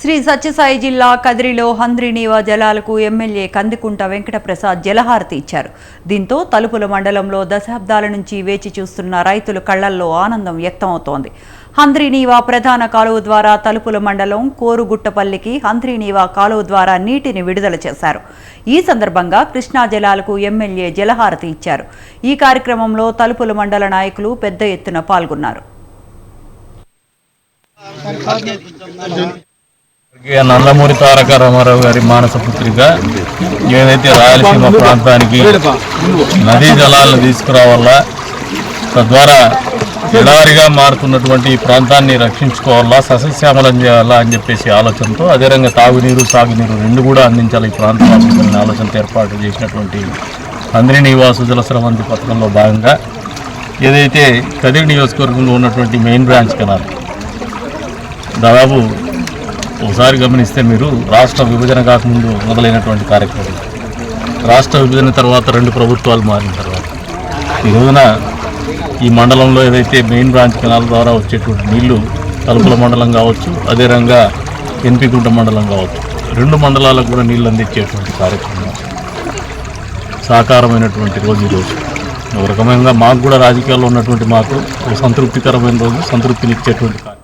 శ్రీ సత్యసాయి జిల్లా కదిరిలో హంద్రినీవా జలాలకు ఎమ్మెల్యే కందికుంట వెంకటప్రసాద్ జలహారతి ఇచ్చారు. దీంతో తలుపుల మండలంలో దశాబ్దాల నుంచి వేచి చూస్తున్న రైతుల కళ్ళల్లో ఆనందం వ్యక్తమవుతోంది. హంద్రినీవా ప్రధాన కాలువ ద్వారా తలుపుల మండలం కోరుగుట్టపల్లికి హంద్రినీవా కాలువ ద్వారా నీటిని విడుదల చేశారు. ఈ సందర్భంగా కృష్ణా జలాలకు ఎమ్మెల్యే జలహారతి ఇచ్చారు. ఈ కార్యక్రమంలో తలుపుల మండల నాయకులు పెద్ద ఎత్తున పాల్గొన్నారు. నందమూరి తారక రామారావు గారి మానస పుత్రిక ఏదైతే రాయలసీమ ప్రాంతానికి నదీ జలాలను తీసుకురావాలా తద్వారా ఎడారిగా మారుతున్నటువంటి ఈ ప్రాంతాన్ని రక్షించుకోవాలా సస్యశ్యామలం చేయాలా అని చెప్పేసి ఆలోచనతో అదేవిధంగా తాగునీరు సాగునీరు రెండు కూడా అందించాలి ఈ ప్రాంతం ఆలోచనతో ఏర్పాటు చేసినటువంటి అందరి నివాసు జలస్రవంతి పథకంలో భాగంగా ఏదైతే కదిరి నియోజకవర్గంలో ఉన్నటువంటి మెయిన్ బ్రాంచ్ కెనాల్ దాదాపు ఒకసారి గమనిస్తే మీరు రాష్ట్ర విభజన కాకముందు మొదలైనటువంటి కార్యక్రమం. రాష్ట్ర విభజన తర్వాత రెండు ప్రభుత్వాలు మారిన తర్వాత. ఈ రోజున ఈ మండలంలో ఏదైతే మెయిన్ బ్రాంచ్ కెనాల్ ద్వారా వచ్చేటువంటి నీళ్ళు తలుపుల మండలం కావచ్చు అదే రంగా ఎన్పిగుంట మండలం కావచ్చు రెండు మండలాలకు కూడా నీళ్ళు అందించేటువంటి కార్యక్రమం. సాకారమైనటువంటి రోజు ఈరోజు ఒక రకమైన మాకు కూడా రాజకీయాల్లో ఉన్నటువంటి మాకు ఒక సంతృప్తికరమైన రోజు సంతృప్తినిచ్చేటువంటి కార్యక్రమం.